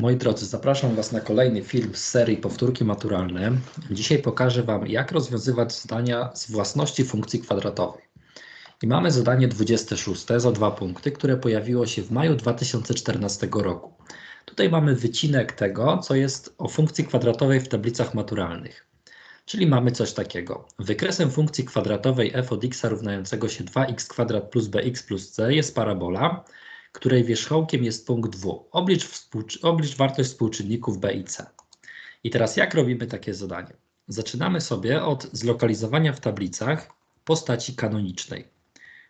Moi drodzy, zapraszam Was na kolejny film z serii Powtórki maturalne. Dzisiaj pokażę Wam, jak rozwiązywać zadania z własności funkcji kwadratowej. I mamy zadanie 26 za dwa punkty, które pojawiło się w maju 2014 roku. Tutaj mamy wycinek tego, co jest o funkcji kwadratowej w tablicach maturalnych. Czyli mamy coś takiego. Wykresem funkcji kwadratowej f od x równającego się 2x kwadrat plus bx plus c jest parabola, której wierzchołkiem jest punkt W. Oblicz, oblicz wartość współczynników B i C. I teraz jak robimy takie zadanie? Zaczynamy sobie od zlokalizowania w tablicach postaci kanonicznej.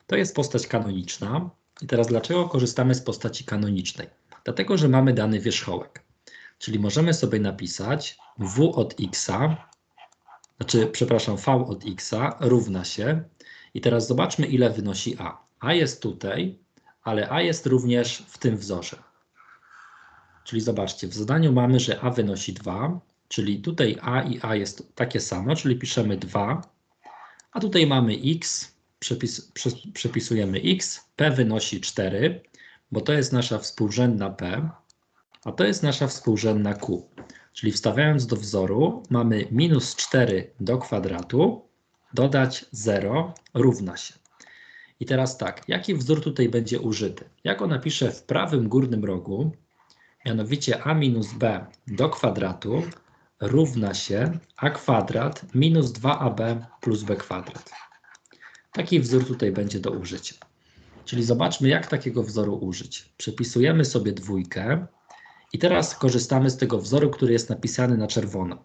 To jest postać kanoniczna. I teraz dlaczego korzystamy z postaci kanonicznej? Dlatego, że mamy dany wierzchołek. Czyli możemy sobie napisać w od x, znaczy, przepraszam, v od x równa się. I teraz zobaczmy, ile wynosi a. a jest tutaj, ale a jest również w tym wzorze. Czyli zobaczcie, w zadaniu mamy, że a wynosi 2, czyli tutaj a i a jest takie samo, czyli piszemy 2, a tutaj mamy x, przepis, przepisujemy x, p wynosi 4, bo to jest nasza współrzędna p, a to jest nasza współrzędna q. Czyli wstawiając do wzoru mamy minus 4 do kwadratu, dodać 0 równa się. I teraz tak, jaki wzór tutaj będzie użyty? Ja go napiszę w prawym górnym rogu, mianowicie a minus b do kwadratu równa się a kwadrat minus 2ab plus b kwadrat. Taki wzór tutaj będzie do użycia. Czyli zobaczmy, jak takiego wzoru użyć. Przepisujemy sobie dwójkę i teraz korzystamy z tego wzoru, który jest napisany na czerwono.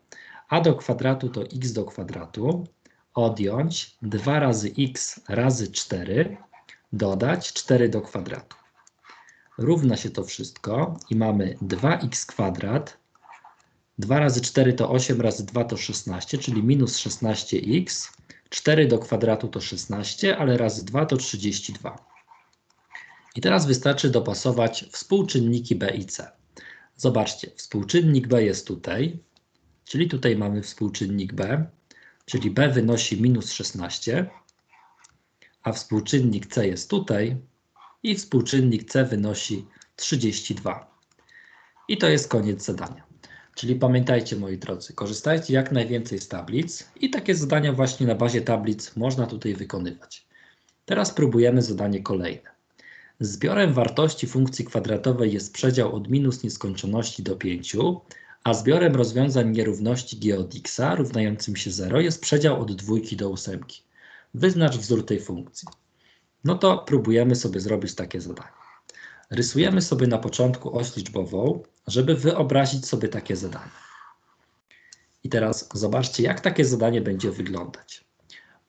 a do kwadratu to x do kwadratu odjąć 2 razy x razy 4, dodać 4 do kwadratu. Równa się to wszystko i mamy 2x kwadrat. 2 razy 4 to 8, razy 2 to 16, czyli minus 16x. 4 do kwadratu to 16, ale razy 2 to 32. I teraz wystarczy dopasować współczynniki b i c. Zobaczcie, współczynnik b jest tutaj, czyli tutaj mamy współczynnik b, czyli b wynosi minus 16, a współczynnik c jest tutaj i współczynnik c wynosi 32. I to jest koniec zadania. Czyli pamiętajcie moi drodzy, korzystajcie jak najwięcej z tablic i takie zadania właśnie na bazie tablic można tutaj wykonywać. Teraz próbujemy zadanie kolejne. Zbiorem wartości funkcji kwadratowej jest przedział od minus nieskończoności do 5, a zbiorem rozwiązań nierówności g od x równającym się 0 jest przedział od dwójki do ósemki. Wyznacz wzór tej funkcji. No to próbujemy sobie zrobić takie zadanie. Rysujemy sobie na początku oś liczbową, żeby wyobrazić sobie takie zadanie. I teraz zobaczcie, jak takie zadanie będzie wyglądać.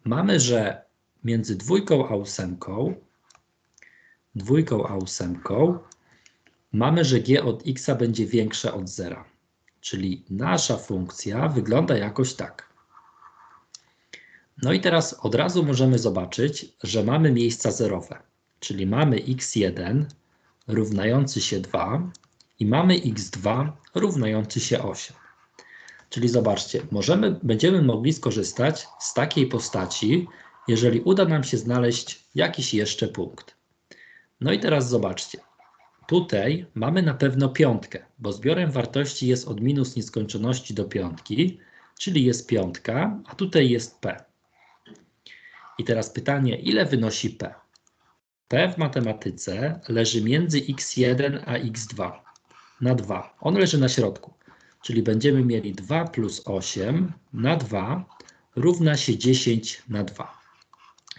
Mamy, że między dwójką a ósemką, dwójką a ósemką, mamy, że g od x będzie większe od zera. Czyli nasza funkcja wygląda jakoś tak. No i teraz od razu możemy zobaczyć, że mamy miejsca zerowe. Czyli mamy x1 równający się 2 i mamy x2 równający się 8. Czyli zobaczcie, możemy, będziemy mogli skorzystać z takiej postaci, jeżeli uda nam się znaleźć jakiś jeszcze punkt. No i teraz zobaczcie. Tutaj mamy na pewno piątkę, bo zbiorem wartości jest od minus nieskończoności do piątki, czyli jest piątka, a tutaj jest p. I teraz pytanie, ile wynosi p? p w matematyce leży między x1 a x2 na 2. On leży na środku, czyli będziemy mieli 2 plus 8 na 2 równa się 10 na 2,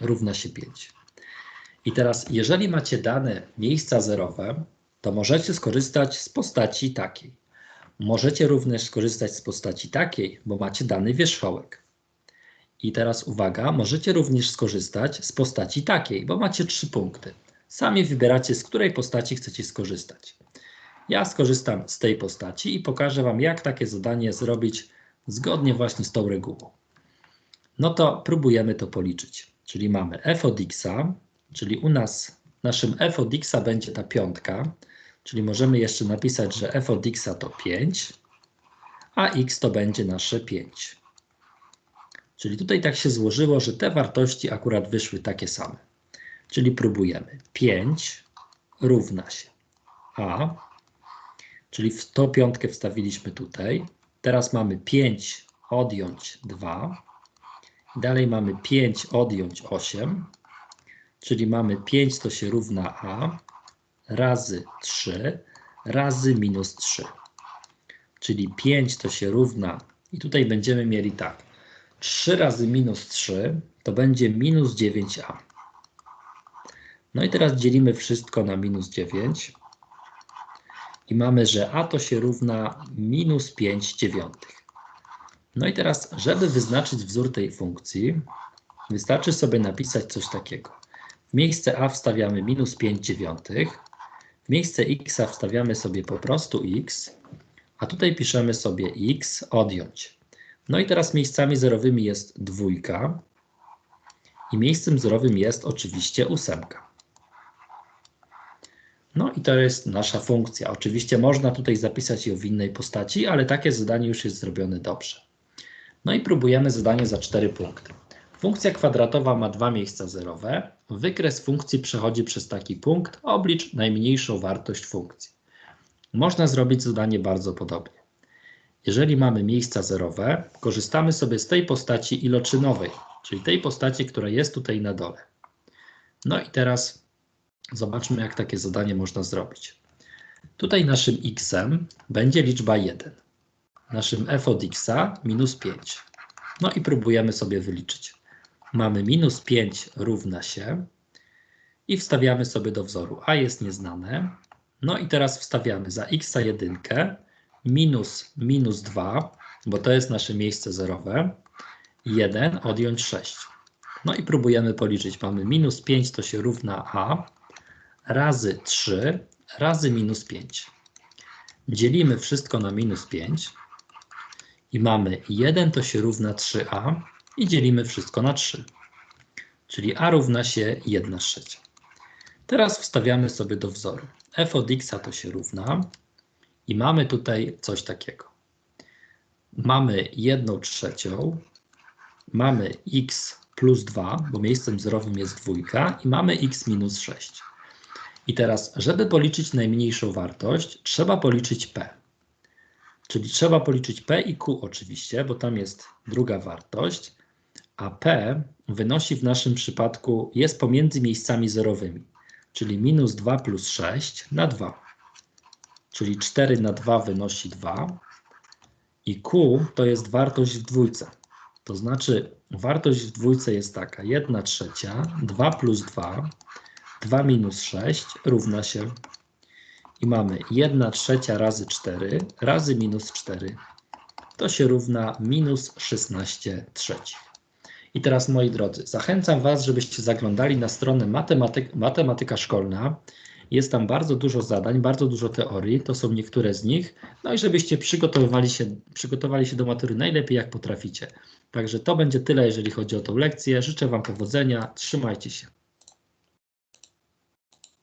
równa się 5. I teraz, jeżeli macie dane miejsca zerowe, to możecie skorzystać z postaci takiej. Możecie również skorzystać z postaci takiej, bo macie dany wierzchołek. I teraz uwaga, możecie również skorzystać z postaci takiej, bo macie trzy punkty. Sami wybieracie, z której postaci chcecie skorzystać. Ja skorzystam z tej postaci i pokażę Wam, jak takie zadanie zrobić zgodnie właśnie z tą regułą. No to próbujemy to policzyć. Czyli mamy f od x, czyli u nas naszym f od x będzie ta piątka, czyli możemy jeszcze napisać, że f od x to 5, a x to będzie nasze 5. Czyli tutaj tak się złożyło, że te wartości akurat wyszły takie same. Czyli próbujemy. 5 równa się a, czyli w tą piątkę wstawiliśmy tutaj. Teraz mamy 5 odjąć 2. Dalej mamy 5 odjąć 8, czyli mamy 5 to się równa a razy 3 razy minus 3. Czyli 5 to się równa i tutaj będziemy mieli tak. 3 razy minus 3 to będzie minus 9a. No i teraz dzielimy wszystko na minus 9 i mamy, że a to się równa minus 5 dziewiątych. No i teraz, żeby wyznaczyć wzór tej funkcji, wystarczy sobie napisać coś takiego. W miejsce a wstawiamy minus 5 dziewiątych, miejsce x wstawiamy sobie po prostu x, a tutaj piszemy sobie x odjąć. No i teraz miejscami zerowymi jest dwójka i miejscem zerowym jest oczywiście ósemka. No i to jest nasza funkcja. Oczywiście można tutaj zapisać ją w innej postaci, ale takie zadanie już jest zrobione dobrze. No i próbujemy zadanie za 4 punkty. Funkcja kwadratowa ma dwa miejsca zerowe. Wykres funkcji przechodzi przez taki punkt. Oblicz najmniejszą wartość funkcji. Można zrobić zadanie bardzo podobnie. Jeżeli mamy miejsca zerowe, korzystamy sobie z tej postaci iloczynowej, czyli tej postaci, która jest tutaj na dole. No i teraz zobaczmy, jak takie zadanie można zrobić. Tutaj naszym x będzie liczba 1. Naszym f od x minus 5. No i próbujemy sobie wyliczyć. Mamy minus 5 równa się i wstawiamy sobie do wzoru. a jest nieznane. No i teraz wstawiamy za x jedynkę minus minus 2, bo to jest nasze miejsce zerowe, 1 odjąć 6. No i próbujemy policzyć. Mamy minus 5 to się równa a razy 3 razy minus 5. Dzielimy wszystko na minus 5 i mamy 1 to się równa 3a i dzielimy wszystko na 3. Czyli a równa się 1 trzecia. Teraz wstawiamy sobie do wzoru. f od x to się równa i mamy tutaj coś takiego. Mamy 1 trzecią, mamy x plus 2, bo miejscem zerowym jest dwójka i mamy x minus 6. I teraz, żeby policzyć najmniejszą wartość, trzeba policzyć p. Czyli trzeba policzyć p i q oczywiście, bo tam jest druga wartość, a p wynosi w naszym przypadku, jest pomiędzy miejscami zerowymi, czyli minus 2 plus 6 na 2. Czyli 4 na 2 wynosi 2 i q to jest wartość w dwójce. To znaczy wartość w dwójce jest taka, 1 trzecia, 2 plus 2, 2 minus 6 równa się i mamy 1 trzecia razy 4 razy minus 4. To się równa minus 16 trzecich. I teraz moi drodzy, zachęcam Was, żebyście zaglądali na stronę matematyk, Matematyka Szkolna. Jest tam bardzo dużo zadań, bardzo dużo teorii, to są niektóre z nich. No i żebyście przygotowywali się, przygotowali się do matury najlepiej jak potraficie. Także to będzie tyle, jeżeli chodzi o tą lekcję. Życzę Wam powodzenia, trzymajcie się.